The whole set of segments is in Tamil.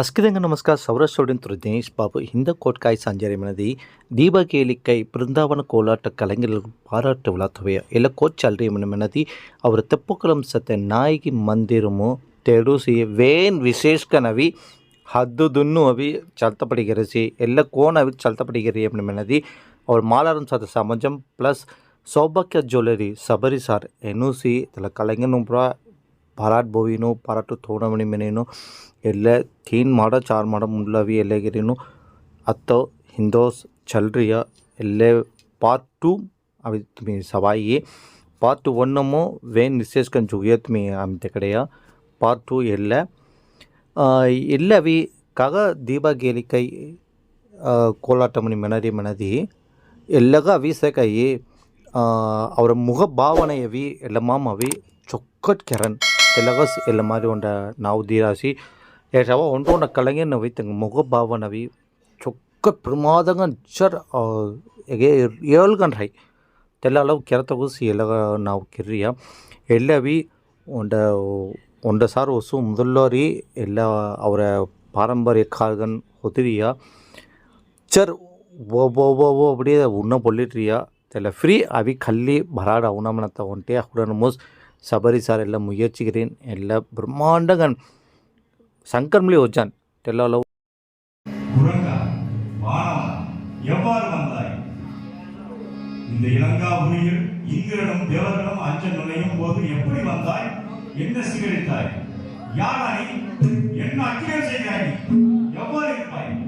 அஸ்கிதங்க நமஸ்கார் சௌரஸ்வரின் திரு தினேஷ் பாபு இந்த கோட்காய் சஞ்சரி மனதி தீப கேலிக்கை பிருந்தாவன கோலாட்ட கலைஞர்கள் பாராட்டு விழா துவைய இல்லை கோச்சல்றி மனதி அவர் தெப்புக்குளம் சத்த நாயகி மந்திரமோ தெடுசி வேன் விசேஷ்கனவி ஹத்து துன்னு அவி சல்த்தப்படுகிறசி எல்லா கோணவி சல்த்தப்படுகிறே அப்படின்னு மனதி அவர் மாலாரம் சத்த சமஞ்சம் ப்ளஸ் சௌபாக்கிய ஜுவல்லரி சபரிசார் என்னூசி இதில் கலைஞனும் பூரா பராட் போவினும் பராட்டு தோணமணி மெனினும் எல்லை தீன் மாட சார் மாடம் முல்லவி எல்லைகிறினும் அத்தோ ஹிந்தோஸ் சல்ரியா எல்லை பார்ட்டு துமி சவாயி பார்ட்டு ஒன்றுமோ வேன் நிசேஷ்கன் ஜுகியத்துமே அமைத்த கிடையா பார்ட்டு எல்லை எல்லவி கக தீபகேலிக்கை கோலாட்டமணி மெனரி மனதி எல்லக அவிசகையே அவர் முகபாவனையவி எல்லமாம் அவி சொக்கட் கரன் திலகஸ் இல்லை மாதிரி உண்ட நவுதிராசி ஏஷாவோ ஒன்று ஒன்று கலைஞர் நவி தங்க பாவ நவி சொக்க பிரமாதங்க சர் ஏழு கன்றை தெல்ல அளவு கிரத்த ஊசி இலக நாவு கிரியா எல்லவி உண்ட உண்ட சார் ஒசு முதல்லோரி எல்லா அவரை பாரம்பரிய கார்கன் ஒதுரியா சர் ஓ ஓ ஓ ஓ அப்படியே உன்ன பொல்லிட்டுறியா தெல ஃப்ரீ அவி கல்லி பராட உணமனத்தை ஒன்ட்டே அப்படின்னு மோஸ்ட் சபரிசார் எல்லாம் முயற்சிக்கிறேன் ಎಲ್ಲ பிரம்மாண்டகன் சங்கர்மலி ஓச்சான் வச்சான் குரங்கா எவ்வாறு வந்தாய் இந்த இலங்கா உயிர் இந்திரனும் நுழையும் போது எப்படி வந்தாய் என்ன சீகரித்தாய் என்ன செய்தாய் எவ்வாறு இருப்பாய்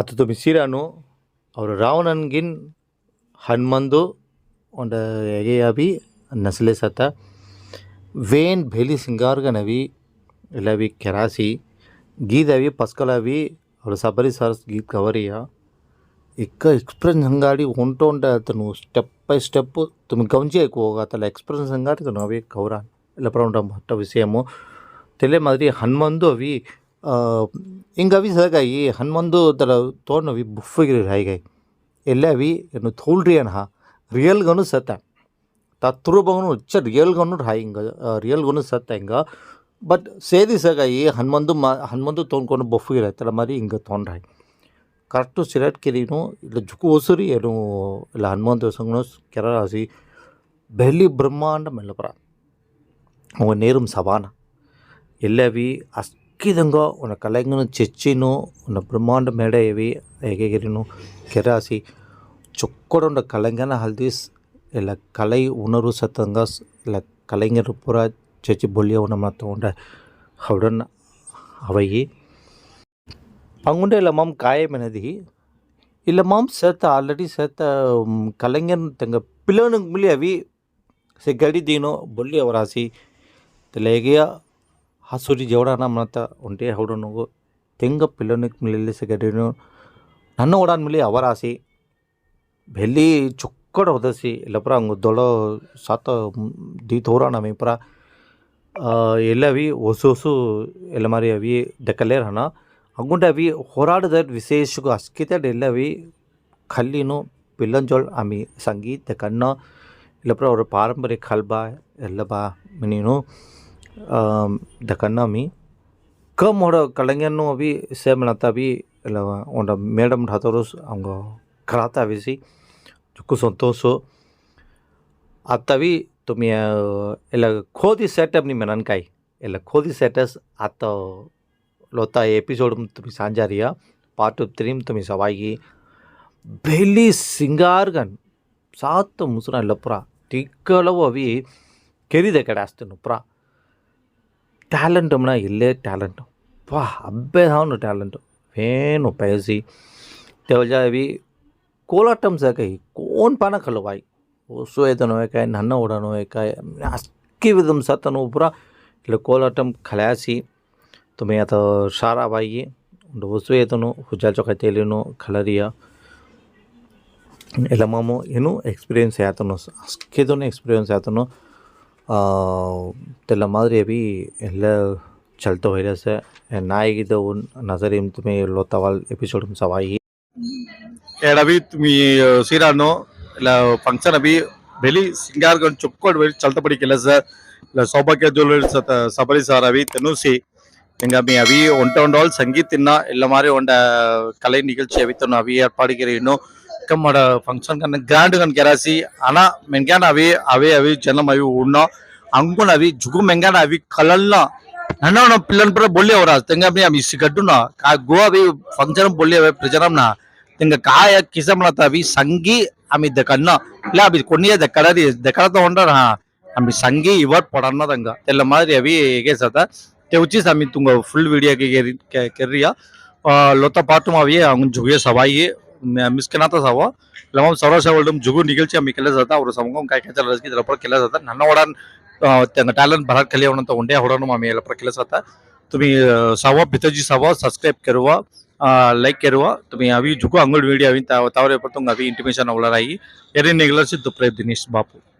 ಅತ್ತು ಮಿಸಿರಾನು ಅವರು ರಾವಣನ್ಗಿನ್ ಹನುಮಂದು ಒಂಡ ಎಗೆಯಾಬಿ ನಸಲೆ ಸತ ವೇನ್ ಬೇಲಿ ಸಿಂಗಾರ್ಗನವಿ ಇಲ್ಲವಿ ಕೆರಾಸಿ ಗೀದವಿ ಪಸ್ಕಲವಿ ಅವರು సబరి ಸರ್ಸ್ గీత్ కవరియా ఇక్క ఎక్స్ప్రెన్స్ అంగాడి ఉంటూ ఉంటే అతను స్టెప్ బై స్టెప్ తను ఎక్కువగా అతను ఎక్స్ప్రెన్స్ అంగాడి తను అవి కౌరాన్ని பிரபண்டப்பட்ட விஷயமும் தெரிய ಮಾದರಿ ஹன்மந்து ಅವಿ ಹಿಂಗೆ ಅವಿ ಸಗಾಯಿ ಹನ್ನೊಂದು ಬುಫ್ ತೋಡ್ನವಿ ಬುಫ್ಫಿಗಿರಿ ಹಾಯಿಗಾಯಿ ಎಲ್ಲ ಅವಿ ಏನು ಥೂಲ್ರಿ ಹಾ ರಿಯಲ್ಗನು ಸತ್ತ ತತ್ರುಬನು ಹೆಚ್ಚ ರಿಯಲ್ಗನು ಹಾಯಿ ಹಿಂಗೆ ರಿಯಲ್ಗನು ಸತ್ತ ಹಿಂಗೆ ಬಟ್ ಸೇದಿ ಸಗಾಯಿ ಮಾ ಮ ಹನ್ನೊಂದು ಬುಫ್ ಬುಫ್ಫಿಗಿರಿ ಆಯ್ತಲ್ಲ ಮರಿ ಹಿಂಗೆ ತೊಗೊಂಡ್ರಾಯಿ ಕರೆಕ್ಟು ಸಿರಟ್ ಕಿರಿನು ಇಲ್ಲ ಜುಕು ಓಸರಿ ಏನು ಇಲ್ಲ ಹನುಮಂತ ಸಂಗನು ಕೆರ ಹಸಿ ಬೆಹಲಿ ಬ್ರಹ್ಮಾಂಡ ಮೆಲ್ಲಪುರ உங்கள் நேரும் சவானா எல்லவி அஸ்கிதங்கோ உன்னை கலைங்கனும் செச்சினும் உன்னை பிரம்மாண்ட மேடையவி ஏகிரினும் கெராசி சொக்கடோட கலைஞன ஹல்திஸ் இல்லை கலை உணர்வு சத்தங்க இல்லை கலைஞர் பூரா செச்சி பொல்லிய உணமாத்தோண்ட அவுடன் அவையி அங்குண்ட இல்லாமல் காயமெனதி இல்லாமல் சேர்த்த ஆல்ரெடி சேர்த்த கலைஞர் தங்க பிள்ளைனுங்க முள்ளியவி சரி கடிதீனோ பொல்லிய அவராசி तो ले गया हासुरी जेवड़ा मनाता उंटे हवड़नगो ತೆಂಗ ಪಿಲ್ಲೋನಿಕ್ ಮಿಲ್ಲಿ ಸೆಕೆಟರಿನು ನನ್ನ ಓಡಾನ್ ಮಿಲಿ ಅವರ ಆಸಿ ಬೆಲ್ಲಿ ಚುಕ್ಕಡ ಹೊದಸಿ ಇಲ್ಲಪ್ರ ಹಂಗೆ ದೊಡ ಸಾತ ದಿ ತೋರ ನಮಗೆ ಪರ ಎಲ್ಲ ಅವಿ ಹೊಸ ಹೊಸ ಎಲ್ಲ ಮಾರಿ ಅವಿ ದಕ್ಕಲೇರ್ ಹಣ ಹಂಗುಂಡೆ ಅವಿ ಹೋರಾಡದ ವಿಶೇಷ ಅಸ್ಕಿತ ಎಲ್ಲ ಅವಿ ಖಲ್ಲಿನು ಪಿಲ್ಲಂಜೋಳ್ ಆಮಿ ಸಂಗೀತ ಕಣ್ಣ ಇಲ್ಲಪ್ರ ಅವ್ರ ಪಾರಂಪರಿಕ ಹಲ್ಬಾ ಎಲ್ಲ ಬಾ ಮೀನು ધકાના கமோட கலைஞர்னும் அபி சேமலதா அபி இல்லை உன்னோட மேடம் ஹத்தரோஸ் அவங்க கலாத்தா வேசி చుక్కు సంతోషం అత్తవి తుమ్మి ఇలా కోది సెటప్ని మీ నన్కాయ్ ఇలా కోది సెటస్ అత్త లోత ఎపిసోడ్ తుమ్మి సాంజారియా పార్ట్ త్రీమ్ తుమ్మి సవాయి ಬೆಳ್ಳಿ ಸಿಂಗಾರ್ಗನ್ ಸಾತ್ ಮುಸುರ ಲಪ್ರ ತಿಕ್ಕಳವು ಅವಿ ಕೆರಿದೆ ಕಡೆ ಅಸ್ತನು ಪ್ರಾ టాಲೆಂಟುಮ್ನ ಇಲ್ಲೇ ಟಾಲೆಂಟು ವಾ ಅಬ್ಬೆದಾವನು ಟಾಲೆಂಟು ಏನು ಪಯಸಿ ತೆವಜಾವಿ ಕೋಲಾಟಂ ಸಾಕಾಯಿ ಕೋನ್ ಪಾನ ಕಲುವಾಯಿ ಒಸು ಎದನೋ ಏಕಾಯಿ ನನ್ನ ಓಡನೋ ಏಕಾಯಿ ಅಕ್ಕಿ ವಿಧಂ ಸತನು ಪುರ ಇಲ್ಲ ಕೋಲಾಟಂ ಖಲಾಸಿ ತುಮೆ ಆತ ಶಾರಾಬಾಯಿ ಒಂದು ಒಸು ಎದನು ಹುಜಾ ಚೊಕ ತೇಲಿನು ಖಲರಿಯ ಎಲ್ಲ ಮಾಮು ಏನು ಎಕ್ಸ್ಪೀರಿಯನ್ಸ್ ಆತನು ಅಸ್ಕಿದನು ಎಕ್ಸ್ಪೀರಿಯನ್ಸ್ ಆತನು தெல்ல மாதிரி மாதிரியவி எல்லாம் செலுத்த வைரஸ் என் நாயகி தவுன் நசரியும் துமே இவ்வளோ தவால் எப்படி சொல்கிறோம் சவாயி ஏடாவி துமி சீரானோ இல்லை ஃபங்க்ஷன் அபி வெளி சிங்கார்கள் சொக்கோடு வெளி செலுத்த படிக்கல சார் இல்லை சோபாக்கிய ஜுவல்லரி சபரி சார் அவி தென்னூசி எங்கள் அபி அவி ஒன்ட்டு ஒன்றால் சங்கீத்தின்னா இல்லை மாதிரி உண்ட கலை நிகழ்ச்சி அவித்தணும் அவி ஏற்பாடுகிற இன்னும் એકદम ફંક્શન કને ગ્રાન્ડ કન કર્યા છે આના મેનગાન આવી આવી આવી જન્મ આવી ઉડનો અંગુણ આવી જુગુ મેંગાન આવી કલલનો નાનો પિલન પર બોલે ઓરા તેંગા મે આમી સિગડુનો કા ગો આવી ફંક્શન બોલે આવે પ્રજનમના તેંગા કાય કિસમલા તાવી સંગી આમી દકનો એટલે આવી કોનીએ દકરારી દકરાતો હોંડા હા આમી સંગી ઇવર પડનದಂಗ ಎಲ್ಲ ಮಾದರಿ ಅವಿ ಹೇಗೆ ಸತ તેવચી સામી તુંગા ફૂલ વિડીયો કે કેરિયા લોતા પાટુમાં આવીએ અંગ જોઈએ સવાઈએ मिसकनातच हवं लम सौराष्ट्र वर्ल्ड जुगून निघेलची आम्ही केल्या जाता और समगम काय काय रजकी लपर केल्या जातात नन्नावडान त्यांना टालन भरात खाली तर उंड्या होडानूम आम्ही लपर केल्या जाता तुम्ही सावा भितरजी सावा सबस्क्राईब करवा लाईक करवा तुम्ही हवी झुकू अंगुल व्हिडिओ हवी तावर तुमक अभि इंटिमेशन आवला राही एरे नेगलरचे दुप्रेप दिनेश बापू